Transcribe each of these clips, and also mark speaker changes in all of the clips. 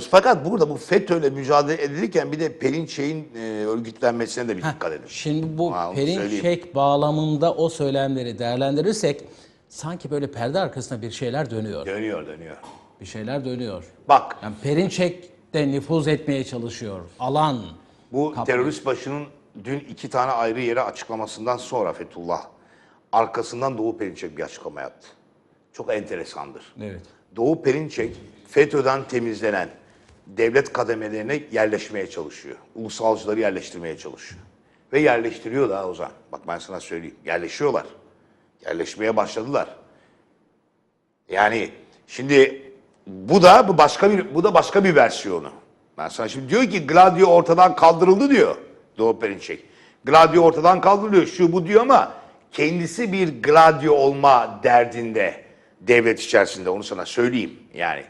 Speaker 1: Fakat burada bu FETÖ'yle mücadele edilirken bir de Perinçek'in e, örgütlenmesine de bir dikkat edin.
Speaker 2: Şimdi bu
Speaker 1: Ha, söyleyeyim.
Speaker 2: Perinçek bağlamında o söylemleri değerlendirirsek sanki böyle perde arkasında bir şeyler dönüyor.
Speaker 1: Dönüyor dönüyor.
Speaker 2: Bir şeyler dönüyor.
Speaker 1: Bak
Speaker 2: Yani Perinçek de nüfuz etmeye çalışıyor. Alan.
Speaker 1: bu
Speaker 2: Kaplı.
Speaker 1: terörist başının dün iki tane ayrı yere açıklamasından sonra Fethullah arkasından Doğu Perinçek bir açıklama yaptı. Çok enteresandır.
Speaker 2: Evet.
Speaker 1: Doğu Perinçek FETÖ'den temizlenen devlet kademelerine yerleşmeye çalışıyor. Ulusalcıları yerleştirmeye çalışıyor. Ve yerleştiriyor da Ozan. Bak ben sana söyleyeyim. Yerleşiyorlar. Yerleşmeye başladılar. Yani şimdi bu da bu başka bir bu da başka bir versiyonu. Ben sana şimdi diyor ki Gladio ortadan kaldırıldı diyor Doğu Perinçek. Gladio ortadan kaldırılıyor şu bu diyor ama kendisi bir Gladio olma derdinde devlet içerisinde onu sana söyleyeyim yani.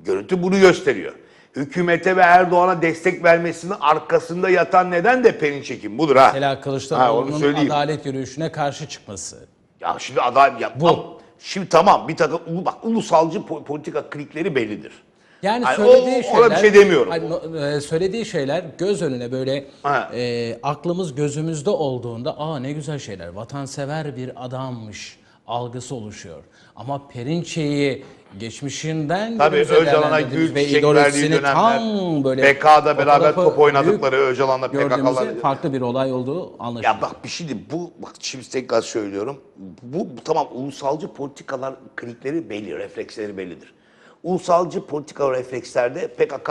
Speaker 1: Görüntü bunu gösteriyor. Hükümete ve Erdoğan'a destek vermesinin arkasında yatan neden de Perinçek'in budur ha.
Speaker 2: Ela
Speaker 1: Ha, onu
Speaker 2: Kılıçdaroğlu'nun adalet yürüyüşüne karşı çıkması.
Speaker 1: Ya şimdi adam ya
Speaker 2: Bu.
Speaker 1: Şimdi tamam bir takım bak ulusalcı po- politika klikleri bellidir.
Speaker 2: Yani
Speaker 1: Ay,
Speaker 2: söylediği
Speaker 1: o-
Speaker 2: şeyler...
Speaker 1: ona bir şey demiyorum.
Speaker 2: E, söylediği şeyler göz önüne böyle
Speaker 1: Ha.
Speaker 2: e, aklımız gözümüzde olduğunda aa ne güzel şeyler, vatansever bir adammış algısı oluşuyor. Ama Perinçe'yi geçmişinden
Speaker 1: Tabii Öcalan'a gül
Speaker 2: ve
Speaker 1: çiçek
Speaker 2: ideolojisini
Speaker 1: verdiği dönemler,
Speaker 2: tam böyle
Speaker 1: PK'da beraber top oynadıkları Öcalan'la PKK'lar.
Speaker 2: farklı bir olay olduğu anlaşılıyor.
Speaker 1: Ya bak bir şey değil, bu bak şimdi tekrar söylüyorum. Bu, bu tamam ulusalcı politikalar klikleri belli, refleksleri bellidir. Ulusalcı politika reflekslerde PKK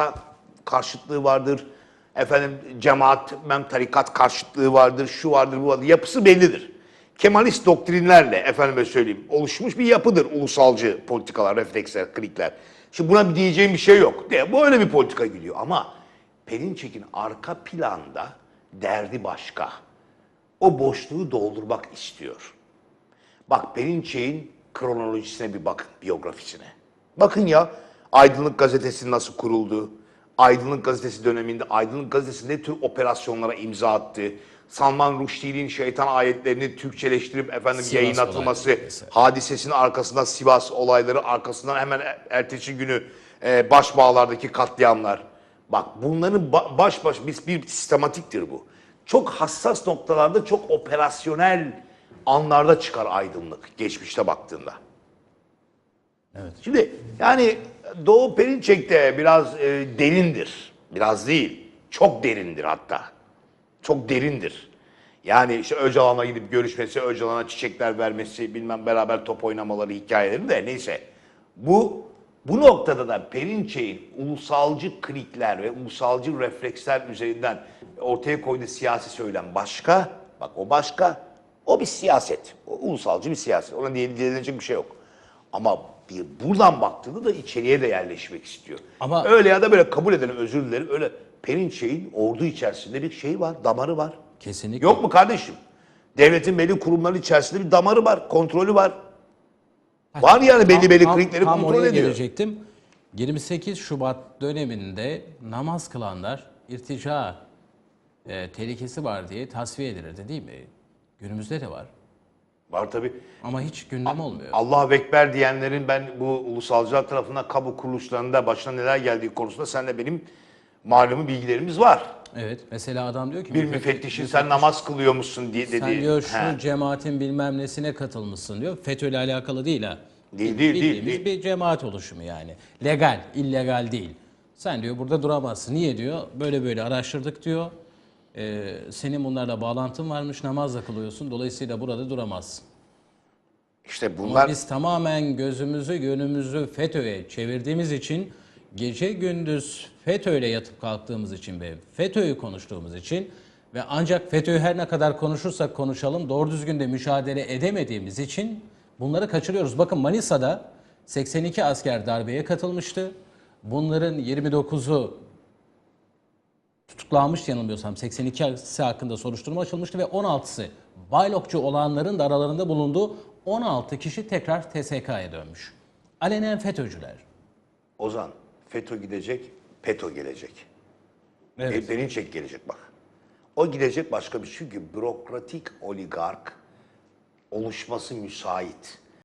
Speaker 1: karşıtlığı vardır. Efendim cemaat, mem tarikat karşıtlığı vardır, şu vardır, bu vardır. Yapısı bellidir. Kemalist doktrinlerle efendime söyleyeyim oluşmuş bir yapıdır ulusalcı politikalar, refleksler, klikler. Şimdi buna bir diyeceğim bir şey yok. De, bu öyle bir politika gidiyor ama Perinçek'in arka planda derdi başka. O boşluğu doldurmak istiyor. Bak Perinçek'in kronolojisine bir bakın, biyografisine. Bakın ya Aydınlık Gazetesi nasıl kuruldu? Aydınlık Gazetesi döneminde Aydınlık Gazetesi ne tür operasyonlara imza attı? Salman Rushdie'nin şeytan ayetlerini Türkçeleştirip efendim
Speaker 2: Sivas
Speaker 1: yayınlatılması, hadisesinin arkasında Sivas olayları, arkasından hemen ertesi günü e, Başbağlar'daki katliamlar. Bak bunların ba- baş baş bir, bir sistematiktir bu. Çok hassas noktalarda çok operasyonel anlarda çıkar aydınlık geçmişte baktığında.
Speaker 2: Evet.
Speaker 1: Şimdi yani Doğu Perinçek de biraz e, derindir. Biraz değil. Çok derindir hatta. Çok derindir. Yani işte Öcalan'a gidip görüşmesi, Öcalan'a çiçekler vermesi, bilmem beraber top oynamaları hikayeleri de neyse. Bu bu noktada da Perinçek'in ulusalcı klikler ve ulusalcı refleksler üzerinden ortaya koyduğu siyasi söylem başka. Bak o başka. O bir siyaset. O ulusalcı bir siyaset. Ona diye- diyecek bir şey yok. Ama bir buradan baktığında da içeriye de yerleşmek istiyor.
Speaker 2: Ama-
Speaker 1: öyle ya da böyle kabul edelim özür dilerim. Öyle Perinçek'in ordu içerisinde bir şey var, damarı var.
Speaker 2: Kesinlikle.
Speaker 1: Yok mu kardeşim? Devletin belli kurumları içerisinde bir damarı var, kontrolü var. Var yani belli belli klikleri kontrol
Speaker 2: oraya
Speaker 1: ediyor.
Speaker 2: gelecektim. 28 Şubat döneminde namaz kılanlar irtica e, tehlikesi var diye tasfiye edilirdi değil mi? Günümüzde de var.
Speaker 1: Var tabii.
Speaker 2: Ama hiç gündem olmuyor.
Speaker 1: Allahu Ekber diyenlerin ben bu ulusalcılar tarafından kamu kuruluşlarında başına neler geldiği konusunda senle benim malumu bilgilerimiz var.
Speaker 2: Evet. Mesela adam diyor ki
Speaker 1: Bir müfettişin sen namaz kılıyor musun diye dedi.
Speaker 2: sen diyor şu
Speaker 1: He.
Speaker 2: cemaatin bilmem nesine katılmışsın diyor. FETÖ'yle alakalı değil ha.
Speaker 1: Değil, değil, değil, değil.
Speaker 2: bir cemaat oluşumu yani. Legal, illegal değil. Sen diyor burada duramazsın. Niye diyor? Böyle böyle araştırdık diyor. Ee, senin bunlarla bağlantın varmış, namazla kılıyorsun. Dolayısıyla burada duramazsın.
Speaker 1: İşte
Speaker 2: Ama
Speaker 1: bunlar
Speaker 2: biz tamamen gözümüzü, gönlümüzü FETÖ'ye çevirdiğimiz için, gece gündüz FETÖ'yle yatıp kalktığımız için ve FETÖ'yü konuştuğumuz için ve ancak FETÖ'yü her ne kadar konuşursak konuşalım doğru düzgün de mücadele edemediğimiz için bunları kaçırıyoruz. Bakın Manisa'da 82 asker darbeye katılmıştı. Bunların 29'u tutuklanmış yanılmıyorsam 82'si hakkında soruşturma açılmıştı ve 16'sı baylokçu olanların da aralarında bulunduğu 16 kişi tekrar TSK'ya dönmüş. Alenen FETÖ'cüler.
Speaker 1: Ozan FETÖ gidecek, PETÖ gelecek.
Speaker 2: Evet.
Speaker 1: Perinçek gelecek bak. O gidecek başka bir şey. Çünkü bürokratik oligark oluşması müsait.